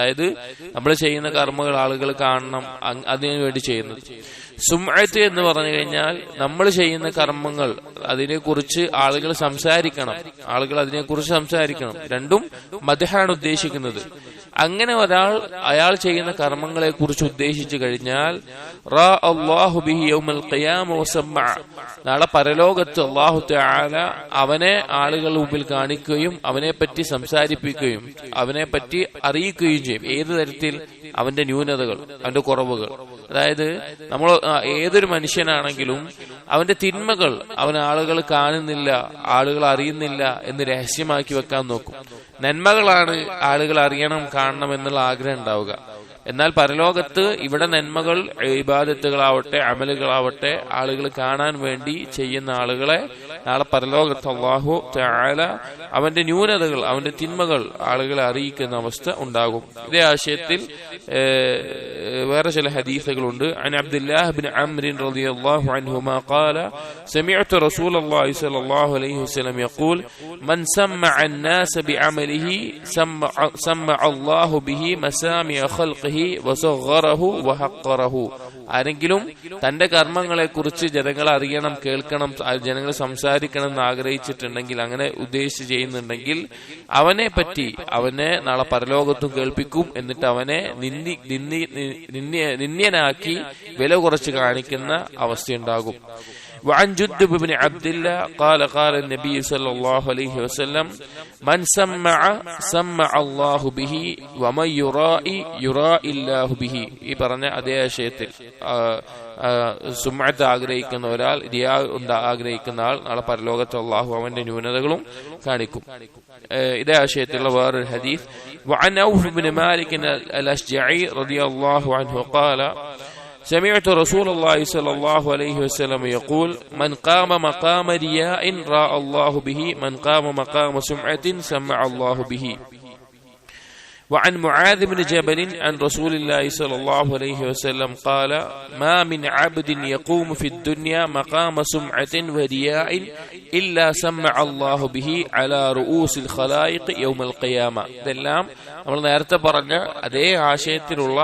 അതായത് നമ്മൾ ചെയ്യുന്ന കർമ്മകൾ ആളുകൾ കാണണം അതിനു വേണ്ടി ചെയ്യുന്നത്. സുമഴത്ത് എന്ന് പറഞ്ഞു കഴിഞ്ഞാൽ നമ്മൾ ചെയ്യുന്ന കർമ്മങ്ങൾ അതിനെക്കുറിച്ച് ആളുകൾ സംസാരിക്കണം. ആളുകൾ അതിനെക്കുറിച്ച് സംസാരിക്കണം. രണ്ടും മദ്ഹാണ് ഉദ്ദേശിക്കുന്നത്. അങ്ങനെ ഒരാൾ അയാൾ ചെയ്യുന്ന കർമ്മങ്ങളെ കുറിച്ച് ഉദ്ദേശിച്ചു കഴിഞ്ഞാൽ. നാളെ പരലോകത്ത് അള്ളാഹു തആല അവനെ ആളുകൾ മുമ്പിൽ കാണിക്കുകയും അവനെ പറ്റി സംസാരിപ്പിക്കുകയും അവനെ പറ്റി അറിയിക്കുകയും ചെയ്യും. ഏത് തരത്തിൽ? അവന്റെ ന്യൂനതകൾ അവന്റെ കുറവുകൾ. അതായത് നമ്മൾ ഏതൊരു മനുഷ്യനാണെങ്കിലും അവന്റെ തിന്മകൾ അവൻ ആളുകൾ കാണുന്നില്ല ആളുകൾ അറിയുന്നില്ല എന്ന് രഹസ്യമാക്കി വെക്കാൻ നോക്കും. നന്മകളാണ് ആളുകൾ അറിയണം കാണണം എന്നുള്ള ആഗ്രഹം ഉണ്ടാവുക. എന്നാൽ പരലോകത്ത് ഇവിടെ നന്മകൾ ഇബാദത്തുകളാവട്ടെ അമലുകളാവട്ടെ ആളുകൾ കാണാൻ വേണ്ടി ചെയ്യുന്ന ആളുകളെ നാളെ പരലോകത്ത് അള്ളാഹു തആല അവന്റെ ന്യൂനതകൾ അവന്റെ തിന്മകൾ ആളുകളെ അറിയിക്കുന്ന അവസ്ഥ ഉണ്ടാകും ഇതേ ആശയത്തിൽ ഏഹ്, വേറെ ചില ഹദീസുകളുണ്ട് عن عبد الله بن عمرو رضي الله عنهما قال سمعت رسول الله صلى الله عليه وسلم يقول من سمع الناس بعمله سمع, سمع الله به مسامع خلقه وصغره وحقره ആരെങ്കിലും തന്റെ കർമ്മങ്ങളെ കുറിച്ച് ജനങ്ങൾ അറിയണം കേൾക്കണം ജനങ്ങൾ സംസാരിക്കണം എന്ന് ആഗ്രഹിച്ചിട്ടുണ്ടെങ്കിൽ അങ്ങനെ ഉദ്ദേശിച്ച് ചെയ്യുന്നുണ്ടെങ്കിൽ അവനെ പറ്റി അവനെ നാളെ പരലോകത്തും കേൾപ്പിക്കും. എന്നിട്ട് അവനെ നിന്ദി നിന്ദി നിന്ദ്യനാക്കി വില കുറച്ച് കാണിക്കുന്ന അവസ്ഥയുണ്ടാകും. وعن جدب بن عبد الله قال قال النبي صلى الله عليه وسلم من سمع سمع الله به ومن يرائي يرائي الله به ഈ പറഞ്ഞ അതേ ആശയത്തിൽ ആ, ആ, സുമഅത്ത് ആഗ്രഹിക്കുന്ന ഒരാൾ റിയാ ഉണ്ട് ആഗ്രഹിക്കുന്ന ആൾ നാളെ പരലോകത്ത് അള്ളാഹു അവന്റെ ന്യൂനതകളും കാണിക്കും ഏ, ഇതേ ആശയത്തിലുള്ള വേറൊരു ഹദീസ് وعن عوف بن مالك الأشجعي رضي الله عنه قال سمعت رسول الله صلى الله عليه وسلم يقول من قام مقام رياء راى الله به من قام مقام سمعة سمع الله به وعن معاذ بن جبل عن رسول الله صلى الله عليه وسلم قال ما من عبد يقوم في الدنيا مقام سمعة ورياء إلا سمع الله به على رؤوس الخلائق يوم القيامة ഇതെല്ലാം നമ്മൾ നേരത്തെ പറഞ്ഞ അതേ ആശയത്തിലുള്ള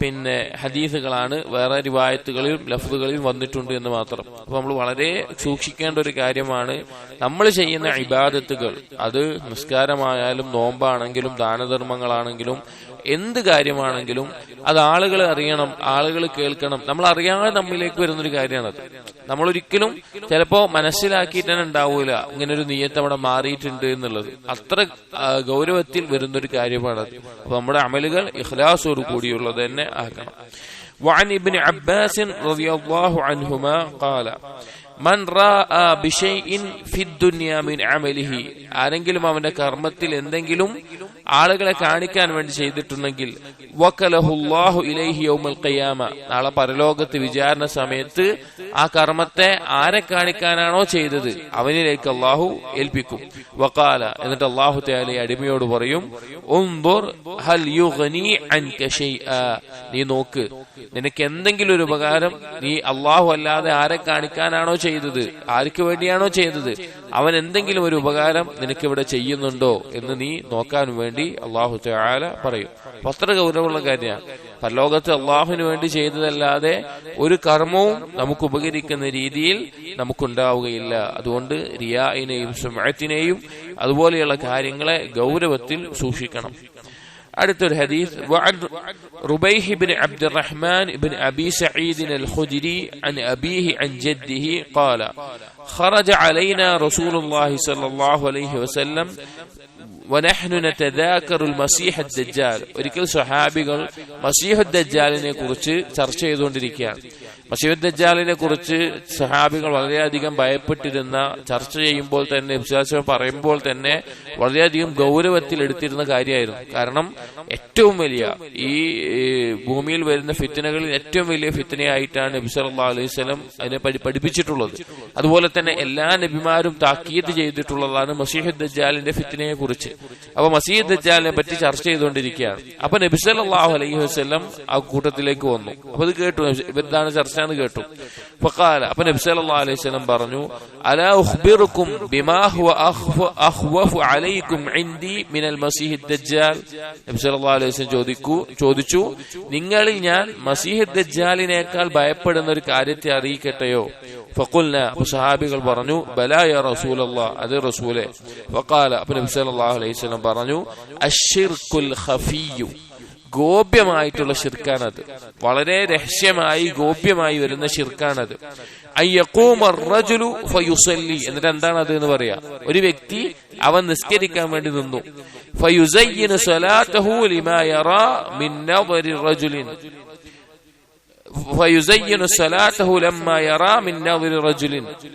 പിന്നെ ഹദീസുകളാണ് വേറെ റിവായത്തുകളിലും ലഫ്ദുകളിലും വന്നിട്ടുണ്ട് എന്ന് മാത്രം. അപ്പൊ നമ്മൾ വളരെ സൂക്ഷിക്കേണ്ട ഒരു കാര്യമാണ് നമ്മൾ ചെയ്യുന്ന ഇബാദത്തുകൾ. അത് നിസ്കാരമായാലും നോമ്പാണെങ്കിലും ദാനധർമ്മങ്ങളാണെങ്കിലും എന്ത് കാര്യമാണെങ്കിലും അത് ആളുകൾ അറിയണം ആളുകൾ കേൾക്കണം നമ്മൾ അറിയാതെ നമ്മിലേക്ക് വരുന്നൊരു കാര്യമാണത് നമ്മൾ ഒരിക്കലും ചിലപ്പോ മനസ്സിലാക്കിയിട്ട് തന്നെ ഉണ്ടാവൂല ഇങ്ങനെ ഒരു നീയത്ത് അവിടെ മാറിയിട്ടുണ്ട് എന്നുള്ളത് അത്ര ആ, ഗൗരവത്തിൽ വരുന്നൊരു കാര്യമാണത് അപ്പൊ നമ്മുടെ അമലുകൾ ഇഖ്ലാസോട് കൂടിയുള്ളത് തന്നെ ആക്കണം وعن ابن عباس رضي الله عنهما قال മൻ റാഅ ബിശൈഇൻ ഫിദ്ദുനിയ മിൻ അമലിഹി. ആരെങ്കിലും അവന്റെ കർമ്മത്തിൽ എന്തെങ്കിലും ആളുകളെ കാണിക്കാൻ വേണ്ടി ചെയ്തിട്ടുണ്ടെങ്കിൽ വക്കലഹുല്ലാഹു ഇലൈഹി യൗമൽ ഖിയാമ. നാളെ പരലോകത്ത് വിചാരണ സമയത്ത് ആ കർമ്മത്തെ ആരെ കാണിക്കാനാണോ ചെയ്തത്? അവനിലേക്ക് അള്ളാഹു ഏൽപ്പിക്കും. വക്കാല എന്നിട്ട് അള്ളാഹു തആല അടിമയോട് പറയും നീ നോക്ക് നിനക്ക് എന്തെങ്കിലും ഒരു ഉപകാരം നീ അള്ളാഹു അല്ലാതെ ആരെ കാണിക്കാനാണോ ചെയ്തത്? ആർക്ക് വേണ്ടിയാണോ ചെയ്തത്? അവൻ എന്തെങ്കിലും ഒരു ഉപകാരം നിനക്കിവിടെ ചെയ്യുന്നുണ്ടോ എന്ന് നീ നോക്കാൻ വേണ്ടി അള്ളാഹു തആല പറയും. വസ്ത്ര ഗൗരവമുള്ള കാര്യമാണ്. പരലോകത്ത് അള്ളാഹുവിന് വേണ്ടി ചെയ്തതല്ലാതെ ഒരു കർമ്മവും നമുക്ക് ഉപകരിക്കുന്ന രീതിയിൽ നമുക്കുണ്ടാവുകയില്ല അതുകൊണ്ട് റിയായിനെയും സുമഴത്തിനെയും അതുപോലെയുള്ള കാര്യങ്ങളെ ഗൗരവത്തിൽ സൂക്ഷിക്കണം അടുത്തൊരു ഹദീസ് وعن ربيح بن عبد الرحمن بن أبي سعيد الخدري عن أبيه عن جده قال خرج علينا رسول الله صلى الله عليه وسلم വനഹ്നു നതദാക്കറുൽ മസീഹ ദജ്ജാൽ ഒരിക്കൽ സ്വഹാബികൾ മസീഹ ദജ്ജാലിനെ കുറിച്ച് ചർച്ച ചെയ്തുകൊണ്ടിരിക്കുകയാണ്. മസീഹ് ദജ്ജാലിനെ കുറിച്ച് സഹാബികൾ വളരെയധികം ഭയപ്പെട്ടിരുന്ന ചർച്ച ചെയ്യുമ്പോൾ തന്നെ വിശ്വാസം പറയുമ്പോൾ തന്നെ വളരെയധികം ഗൗരവത്തിൽ എടുത്തിരുന്ന കാര്യമായിരുന്നു. കാരണം ഏറ്റവും വലിയ ഈ ഭൂമിയിൽ വരുന്ന ഫിത്തനകളിൽ ഏറ്റവും വലിയ ഫിത്തനയായിട്ടാണ് നബി സല്ലല്ലാഹു അലൈഹി വസല്ലം അതിനെ പഠി- പഠിപ്പിച്ചിട്ടുള്ളത്. അതുപോലെ തന്നെ എല്ലാ നബിമാരും താക്കീത് ചെയ്തിട്ടുള്ളതാണ് മസീഹ് ദജ്ജാലിന്റെ ഫിത്തനയെ കുറിച്ച് അപ്പൊ മസീഹ് ദജ്ജാലിനെ പറ്റി ചർച്ച ചെയ്തുകൊണ്ടിരിക്കുകയാണ്. അപ്പൊ നബി സല്ലല്ലാഹു അലൈഹി വസ്ലം ആ കൂട്ടത്തിലേക്ക് വന്നു. അപ്പൊ അത് കേട്ടു. ഇവരിതാണ് ചർച്ച രസാന്ന് കേട്ടു. ഫഖാല അപ്പൊ നബി സല്ലല്ലാഹു അലൈഹി വസല്ലം പറഞ്ഞു അലാ ഉഖ്ബിറുക്കും ബിമാ ഹുവ അഖ്വഫു അലൈക്കും ഇൻദി മിനൽ മസീഹി ദജ്ജാൽ നബി അലൈഹി ചോദിക്കൂ ചോദിച്ചു നിങ്ങളിൽ ഞാൻ മസീഹ് ദജ്ജാലിനേക്കാൾ ഭയപ്പെടുന്ന ഒരു കാര്യത്തെ അറിയിക്കട്ടെയോ? ഫഖുൽന അപ്പൊ സഹാബികൾ പറഞ്ഞു ബലായ റസൂലല്ലാ അത് റസൂലെ. ഫഖാല അപ്പൊ നബി സല്ലല്ലാഹു അലൈഹി വസല്ലം പറഞ്ഞു അശ്ശിർകുൽ ഖഫിയ്യു ഗോപ്യമായിട്ടുള്ള ഷിർക്കാണത് വളരെ രഹസ്യമായി ഗോപ്യമായി വരുന്ന ഫയുസല്ലി. എന്നിട്ട് എന്താണ് അത് എന്ന് പറയാ? ഒരു വ്യക്തി അവൻ നിസ്കരിക്കാൻ വേണ്ടി നിന്നു. ലിമാ യറാ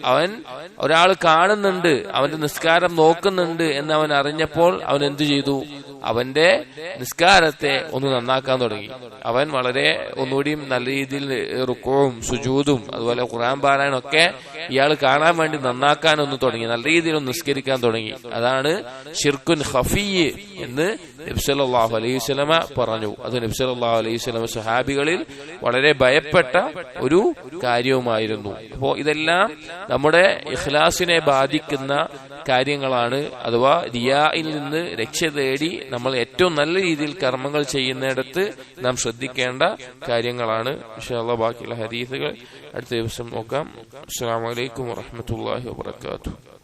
അവൻ ഒരാൾ കാണുന്നുണ്ട് അവന്റെ നിസ്കാരം നോക്കുന്നുണ്ട് എന്ന് അവൻ അറിഞ്ഞപ്പോൾ അവൻ എന്തു ചെയ്തു? അവന്റെ നിസ്കാരത്തെ ഒന്ന് നന്നാക്കാൻ തുടങ്ങി. അവൻ വളരെ ഒന്നുകൂടിയും നല്ല രീതിയിൽ റുക്കവും സുജൂതും അതുപോലെ ഖുറാൻ പാരായണം ഒക്കെ ഇയാൾ കാണാൻ വേണ്ടി നന്നാക്കാൻ ഒന്ന് തുടങ്ങി. നല്ല രീതിയിൽ ഒന്ന് നിസ്കരിക്കാൻ തുടങ്ങി. അതാണ് ഷിർക്കുൻ ഹഫീ എന്ന് നബ്സല്ലാഹു അലൈഹി സ്വലമ പറഞ്ഞു. അത് നബ്സല്ലാഹു അലൈഹി സ്വലമ സഹാബികളിൽ വളരെ ഭയപ്പെട്ട ഒരു കാര്യവുമായിരുന്നു. അപ്പോ ഇതെല്ലാം നമ്മുടെ ഇഖ്ലാസിനെ ബാധിക്കുന്ന കാര്യങ്ങളാണ്. അഥവാ റിയായിൽ നിന്ന് രക്ഷ തേടി നമ്മൾ ഏറ്റവും നല്ല രീതിയിൽ കർമ്മങ്ങൾ ചെയ്യുന്നിടത്ത് നാം ശ്രദ്ധിക്കേണ്ട കാര്യങ്ങളാണ്. ഇൻഷാല്ലാ ബാക്കിയുള്ള ഹരീസുകൾ അടുത്ത ദിവസം നോക്കാം. അസ്സാം വലൈക്കും വാഹമത്തല്ലാഹി വാത്തു